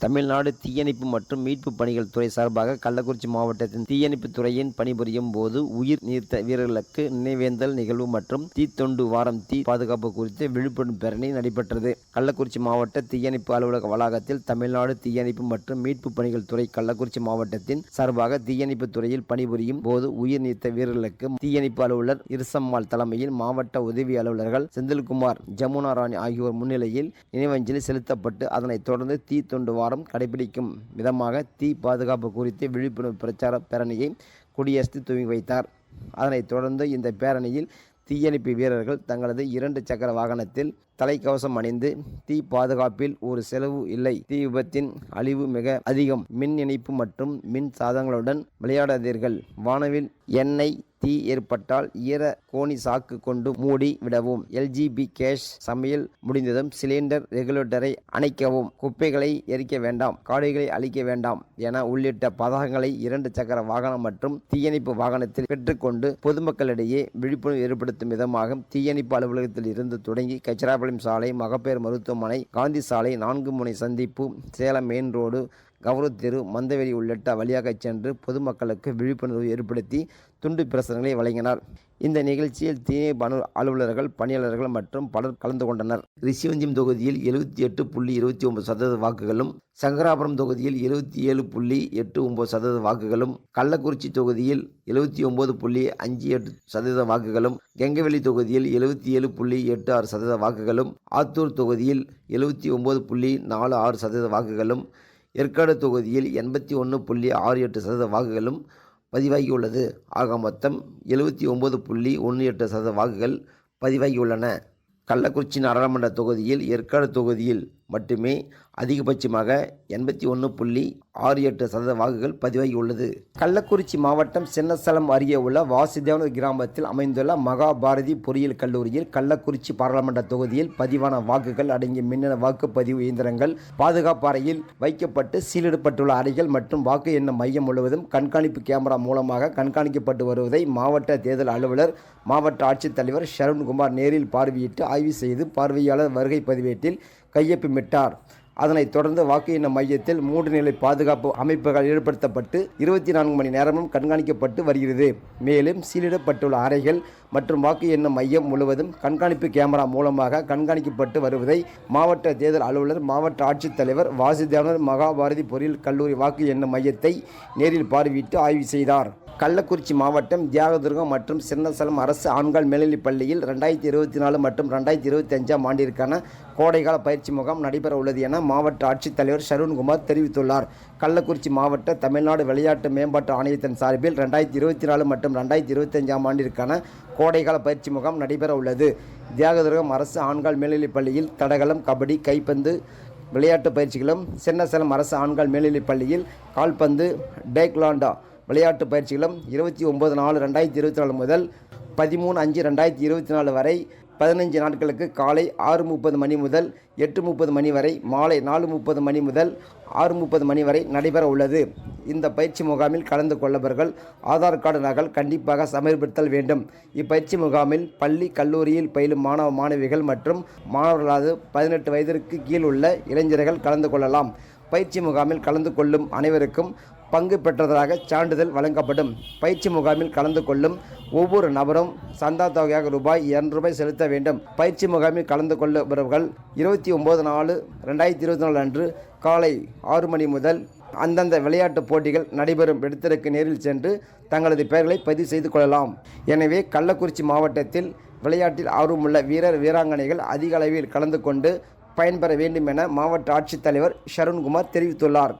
தமிழ்நாடு தீயணைப்பு மற்றும் மீட்பு பணிகள் துறை சார்பாக கள்ளக்குறிச்சி மாவட்டத்தின் தீயணைப்பு துறையின் பணிபுரியும் போது உயிர் நீர்த்த வீரர்களுக்கு நினைவேந்தல் நிகழ்வு மற்றும் தீத்தொண்டு வாரம் தீ பாதுகாப்பு குறித்து விழிப்புணர்வு பேரணி நடைபெற்றது. கள்ளக்குறிச்சி மாவட்ட தீயணைப்பு அலுவலக வளாகத்தில் தமிழ்நாடு தீயணைப்பு மற்றும் மீட்பு பணிகள் துறை கள்ளக்குறிச்சி மாவட்டத்தின் சார்பாக தீயணைப்பு துறையில் பணிபுரியும் போது உயிர் நீத்த வீரர்களுக்கு தீயணைப்பு அலுவலர் இருசம்மாள் தலைமையில் மாவட்ட உதவி அலுவலர்கள் செந்தில்குமார் ஜமுனா ராணி ஆகியோர் முன்னிலையில் நினைவஞ்சலி செலுத்தப்பட்டு அதனைத் தொடர்ந்து தீ தொண்டு வாரம் கடைபிடிக்கும் விதமாக தீ பாதுகாப்பு குறித்து விழிப்புணர்வு பிரச்சார பேரணியை குடியரசு துவங்கி வைத்தார். அதனைத் தொடர்ந்து இந்த பேரணியில் தீயணைப்பு வீரர்கள் தங்களது இரண்டு சக்கர வாகனத்தில் தலைக்கவசம் அணிந்து தீ பாதுகாப்பில் ஒரு செலவு இல்லை. தீ விபத்தின் அழிவு மிக அதிகம். மின் இணைப்பு மற்றும் மின் சாதனங்களுடன் விளையாடாதீர்கள். வானவில் எண்ணெய் தீ ஏற்பட்டால் ஈர கோணி சாக்கு கொண்டு மூடி விடவும். எல்ஜிபி கேஷ் சமையல் முடிந்ததும் சிலிண்டர் ரெகுலேட்டரை அணைக்கவும். குப்பைகளை எரிக்க வேண்டாம் காடுகளை அழிக்க வேண்டாம் என உள்ளிட்ட பதாகங்களை இரண்டு சக்கர வாகனம் மற்றும் தீயணைப்பு வாகனத்தில் பெற்றுக்கொண்டு பொதுமக்களிடையே விழிப்புணர்வு ஏற்படுத்தும் விதமாக தீயணைப்பு அலுவலகத்தில் இருந்து தொடங்கி கச்சிராபாளையம் சாலை மகப்பேறு மருத்துவமனை காந்தி சாலை நான்கு முனை சந்திப்பு சேலம் மெயின் ரோடு கௌரவ தெரு மந்தவெளி உள்ளிட்ட வழியாக சென்று பொதுமக்களுக்கு விழிப்புணர்வு ஏற்படுத்தி துண்டு பிரசுரங்களை வழங்கினார். இந்த நிகழ்ச்சியில் தீயணைப்பு அலுவலர்கள் பணியாளர்கள் மற்றும் பலர் கலந்து கொண்டனர். ரிஷிவஞ்சியம் தொகுதியில் எழுபத்தி எட்டு புள்ளி இருபத்தி ஒன்பது சதவீத வாக்குகளும் சங்கராபுரம் தொகுதியில் எழுபத்தி ஏழு புள்ளி எட்டு ஒன்பது சதவீத வாக்குகளும் கள்ளக்குறிச்சி தொகுதியில் எழுபத்தி ஒன்பது புள்ளி அஞ்சு எட்டு சதவீத வாக்குகளும் கெங்கவெளி தொகுதியில் எழுபத்தி ஏழு புள்ளி எட்டு ஆறு சதவீத வாக்குகளும் ஆத்தூர் தொகுதியில் எழுபத்தி ஒன்பது புள்ளி நாலு ஆறு சதவீத வாக்குகளும் ஏற்காடு தொகுதியில் எண்பத்தி ஒன்று புள்ளி ஆறு எட்டு சதவீத வாக்குகளும் பதிவாகியுள்ளது. ஆக மொத்தம் எழுபத்தி ஒம்பது புள்ளி ஒன்று எட்டு சதவீத வாக்குகள் பதிவாகியுள்ளன. கள்ளக்குறிச்சி நாடாளுமன்ற தொகுதியில் ஏற்காடு தொகுதியில் மட்டுமே அதிகபட்சமாக எண்பத்தி ஒன்று புள்ளி ஆறு எட்டு சதவீத வாக்குகள் பதிவாகியுள்ளது. கள்ளக்குறிச்சி மாவட்டம் சின்னசலம் அருகே உள்ள வாசுதேவன் கிராமத்தில் அமைந்துள்ள மகாபாரதி பொறியியல் கல்லூரியில் கள்ளக்குறிச்சி பாராளுமன்ற தொகுதியில் பதிவான வாக்குகள் அடங்கிய மின்னணு வாக்குப்பதிவு இயந்திரங்கள் பாதுகாப்பு அறையில் வைக்கப்பட்டு சீலிடப்பட்டுள்ள அறைகள் மற்றும் வாக்கு எண்ணும் மையம் முழுவதும் கண்காணிப்பு கேமரா மூலமாக கண்காணிக்கப்பட்டு வருவதை மாவட்ட தேர்தல் அலுவலர் மாவட்ட ஆட்சித்தலைவர் ஷரண்குமார் நேரில் பார்வையிட்டு ஆய்வு செய்து பார்வையாளர் வருகை பதிவேட்டில் திட்டமிட்டார். அதனைத் தொடர்ந்து வாக்கு எண்ணும் மையத்தில் மூன்று நிலை பாதுகாப்பு அமைப்புகள் ஏற்படுத்தப்பட்டு இருபத்தி நான்கு மணி நேரமும் கண்காணிக்கப்பட்டு வருகிறது. மேலும் சீலிடப்பட்டுள்ள அறைகள் மற்றும் வாக்கு எண்ணும் மையம் முழுவதும் கண்காணிப்பு கேமரா மூலமாக கண்காணிக்கப்பட்டு வருவதை மாவட்ட தேர்தல் அலுவலர் மாவட்ட ஆட்சித்தலைவர் வாசுதேவனர் மகாபாரதி பொறியியல் கல்லூரி வாக்கு எண்ணும் மையத்தை நேரில் பார்வையிட்டு ஆய்வு செய்தார். கள்ளக்குறிச்சி மாவட்டம் தியாகதுர்கம் மற்றும் சின்னசலம் அரசு ஆண்கள் மேல்நிலைப் பள்ளியில் ரெண்டாயிரத்தி இருபத்தி நாலு மற்றும் ரெண்டாயிரத்தி இருபத்தி அஞ்சாம் ஆண்டிற்கான கோடைகால பயிற்சி முகாம் நடைபெற உள்ளது என மாவட்ட ஆட்சித்தலைவர் ஷருண்குமார் தெரிவித்துள்ளார். கள்ளக்குறிச்சி மாவட்ட தமிழ்நாடு விளையாட்டு மேம்பாட்டு ஆணையத்தின் சார்பில் ரெண்டாயிரத்தி இருபத்தி நாலு மற்றும் ரெண்டாயிரத்தி இருபத்தஞ்சாம் ஆண்டிற்கான கோடைகால பயிற்சி முகாம் நடைபெற உள்ளது. தியாகதுர்கம் அரசு ஆண்கள் மேல்நிலைப் பள்ளியில் தடகளம் கபடி கைப்பந்து விளையாட்டு பயிற்சிகளும் சின்னசலம் அரசு ஆண்கள் மேல்நிலைப் பள்ளியில் கால்பந்து டேக்லாண்டா விளையாட்டு பயிற்சிகளும் இருபத்தி ஒம்பது நாலு ரெண்டாயிரத்தி இருபத்தி நாலு முதல் பதிமூணு அஞ்சு ரெண்டாயிரத்தி இருபத்தி நாலு வரை பதினஞ்சு நாட்களுக்கு காலை ஆறு முப்பது மணி முதல் எட்டு முப்பது மணி வரை மாலை நாலு முப்பது மணி முதல் ஆறு முப்பது மணி வரை நடைபெற உள்ளது. இந்த பயிற்சி முகாமில் கலந்து கொள்ளவர்கள் ஆதார் கார்டு நகல் கண்டிப்பாக சமர்ப்பித்தல் வேண்டும். இப்பயிற்சி முகாமில் பள்ளி கல்லூரியில் பயிலும் மாணவ மாணவிகள் மற்றும் மாணவர்களாவது பதினெட்டு வயதிற்கு கீழ் உள்ள இளைஞர்கள் கலந்து கொள்ளலாம். பயிற்சி முகாமில் கலந்து கொள்ளும் அனைவருக்கும் பங்கு பெற்றதாக சான்றிதழ் வழங்கப்படும். பயிற்சி முகாமில் கலந்து கொள்ளும் ஒவ்வொரு நபரும் சந்தா தொகையாக ரூபாய் இரண்டு ரூபாய் செலுத்த வேண்டும். பயிற்சி முகாமில் கலந்து கொள்ளுபவர்கள் இருபத்தி ஒம்பது நாலு ரெண்டாயிரத்தி இருபத்தி நாலு அன்று காலை ஆறு மணி முதல் அந்தந்த விளையாட்டுப் போட்டிகள் நடைபெறும் இடத்திற்கு நேரில் சென்று தங்களது பெயர்களை பதிவு செய்து கொள்ளலாம். எனவே கள்ளக்குறிச்சி மாவட்டத்தில் விளையாட்டில் ஆர்வமுள்ள வீரர் வீராங்கனைகள் அதிக அளவில் கலந்து கொண்டு பயன்பெற வேண்டும் என மாவட்ட ஆட்சித்தலைவர் ஷருண்குமார் தெரிவித்துள்ளார்.